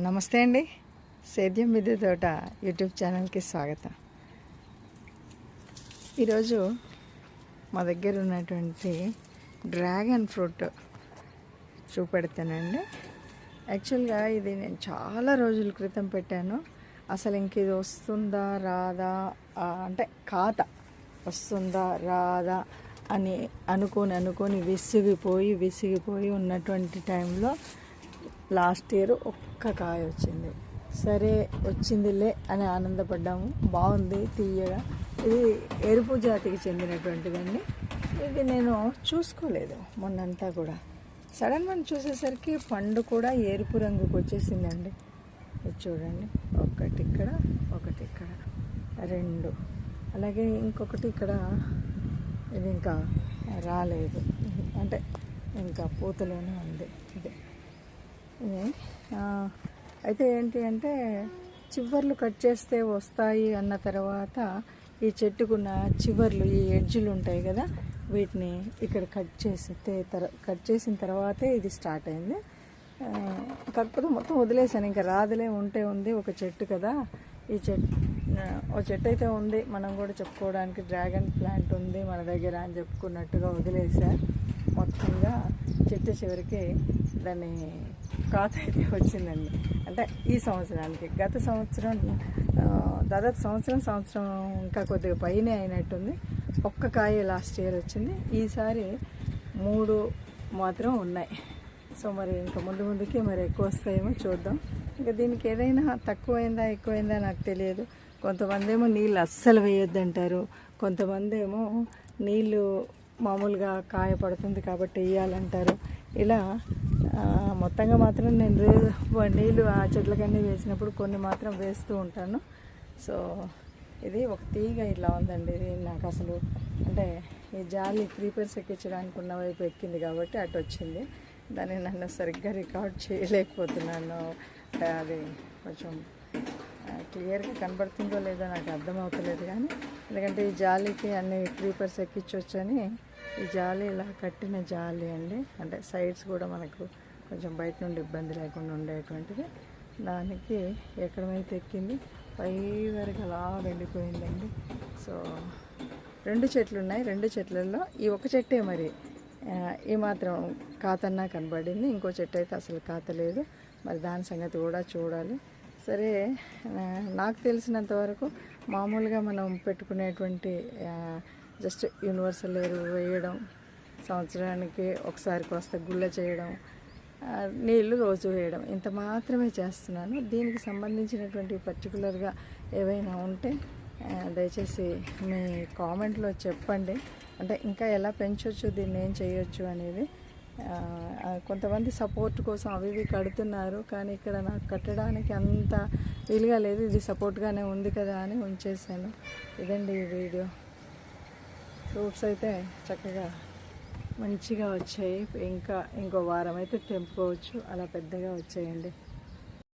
నమస్తే అండి. సేద్యం మిద్దె తోట యూట్యూబ్ ఛానల్కి స్వాగతం. ఈరోజు మా దగ్గర ఉన్నటువంటి డ్రాగన్ ఫ్రూట్ చూపెడతానండి. యాక్చువల్గా ఇది నేను చాలా రోజుల క్రితం పెట్టాను. అసలు ఇంక ఇది వస్తుందా రాదా అంటే ఖాత వస్తుందా రాదా అని అనుకొని అనుకొని విసిగిపోయి విసిగిపోయి ఉన్నటువంటి టైంలో లాస్ట్ ఇయర్ ఒక్క కాయ వచ్చింది. సరే వచ్చిందిలే అని ఆనందపడ్డాము. బాగుంది తీయగా. ఇది ఎరుపు జాతికి చెందినటువంటిదండి. ఇది నేను చూసుకోలేదు మొన్నంతా కూడా. సడన్ మనం చూసేసరికి పండు కూడా ఎరుపు రంగుకి వచ్చేసిందండి. ఇది చూడండి. ఒకటి ఇక్కడ ఒకటి ఇక్కడ. రెండు. అలాగే ఇంకొకటి ఇక్కడ. ఇది ఇంకా రాలేదు. అంటే ఇంకా పూతలోనే ఉంది. ఇది. ఇది, అయితే ఏంటి అంటే చివర్లు కట్ చేస్తే వస్తాయి అన్న తర్వాత ఈ చెట్టుకున్న చివర్లు ఈ ఎడ్జులు ఉంటాయి కదా వీటిని ఇక్కడ కట్ చేస్తే తర కట్ చేసిన తర్వాతే ఇది స్టార్ట్ అయింది. కాకపోతే మొత్తం వదిలేసాను ఇంకా రాదులే ఉంటే ఉంది ఒక చెట్టు కదా. ఈ చెట్టు ఒక చెట్టు అయితే ఉంది మనం కూడా చెప్పుకోవడానికి డ్రాగన్ ప్లాంట్ ఉంది మన దగ్గర అని చెప్పుకున్నట్టుగా వదిలేసా. మొత్తంగా చెట్టు చివరికి దాన్ని కాత అయితే వచ్చిందండి. అంటే ఈ సంవత్సరానికి గత సంవత్సరం దాదాపు సంవత్సరం సంవత్సరం ఇంకా కొద్దిగా పైనే అయినట్టుంది. ఒక్క కాయ లాస్ట్ ఇయర్ వచ్చింది. ఈసారి మూడు మాత్రం ఉన్నాయి. సో మరి ఇంకా ముందు ముందుకి మరి ఎక్కువ వస్తాయేమో చూద్దాం. ఇంకా దీనికి ఏదైనా తక్కువైందా ఎక్కువైందా నాకు తెలియదు. కొంతమంది ఏమో నీళ్ళు అస్సలు వేయొద్దంటారు. కొంతమంది ఏమో నీళ్ళు మామూలుగా కాయ పడుతుంది కాబట్టి వేయాలంటారు ఇలా మొత్తంగా మాత్రం నేను నీళ్ళు ఆ చెట్లకన్నీ వేసినప్పుడు కొన్ని మాత్రం వేస్తూ ఉంటాను. సో ఇది ఒక తీగ ఇట్లా ఉందండి. ఇది నాకు అసలు అంటే ఈ జాలి క్రీపర్స్ ఎక్కించడానికి ఉన్న వైపు ఎక్కింది కాబట్టి అటు వచ్చింది. దాన్ని నన్ను సరిగ్గా రికార్డ్ చేయలేకపోతున్నాను. అది కొంచెం క్లియర్గా కనబడుతుందో లేదో నాకు అర్థమవుతలేదు కానీ ఎందుకంటే ఈ జాలీకి అన్ని క్రీపర్స్ ఎక్కించవచ్చని ఈ జాలి ఇలా కట్టిన జాలి అండి. అంటే సైడ్స్ కూడా మనకు కొంచెం బయట నుండి ఇబ్బంది లేకుండా ఉండేటువంటిది. దానికి ఎక్కడమైతే ఎక్కింది పై వరకు అలా వెళ్ళిపోయిందండి. సో రెండు చెట్లు ఉన్నాయి. రెండు చెట్లలో ఈ ఒక చెట్టే మరి. ఈ మాత్రం కాతన్నా కనబడింది. ఇంకో చెట్టు అయితే అసలు కాతలేదు. మరి దాని సంగతి కూడా చూడాలి. సరే నాకు తెలిసినంత వరకు మామూలుగా మనం పెట్టుకునేటువంటి జస్ట్ యూనివర్సల్ ఎరువు వేయడం సంవత్సరానికి ఒకసారి కోస్త గుళ్ళ చేయడం నీళ్ళు రోజు వేయడం ఇంత మాత్రమే చేస్తున్నాను. దీనికి సంబంధించినటువంటి పర్టికులర్గా ఏవైనా ఉంటే దయచేసి మీ కామెంట్లో చెప్పండి. అంటే ఇంకా ఎలా పెంచవచ్చు దీన్ని ఏం చేయొచ్చు అనేది కొంతమంది సపోర్ట్ కోసం అవి ఇవి కడుతున్నారు కానీ ఇక్కడ నాకు కట్టడానికి అంత వీలుగా లేదు. ఇది సపోర్ట్గానే ఉంది కదా అని ఉంచేసాను. ఇదండి ఈ వీడియో. ఫ్రూట్స్ అయితే చక్కగా మంచిగా వచ్చాయి. ఇంకా ఇంకో వారం అయితే తెంపుకోవచ్చు. అలా పెద్దగా వచ్చాయండి.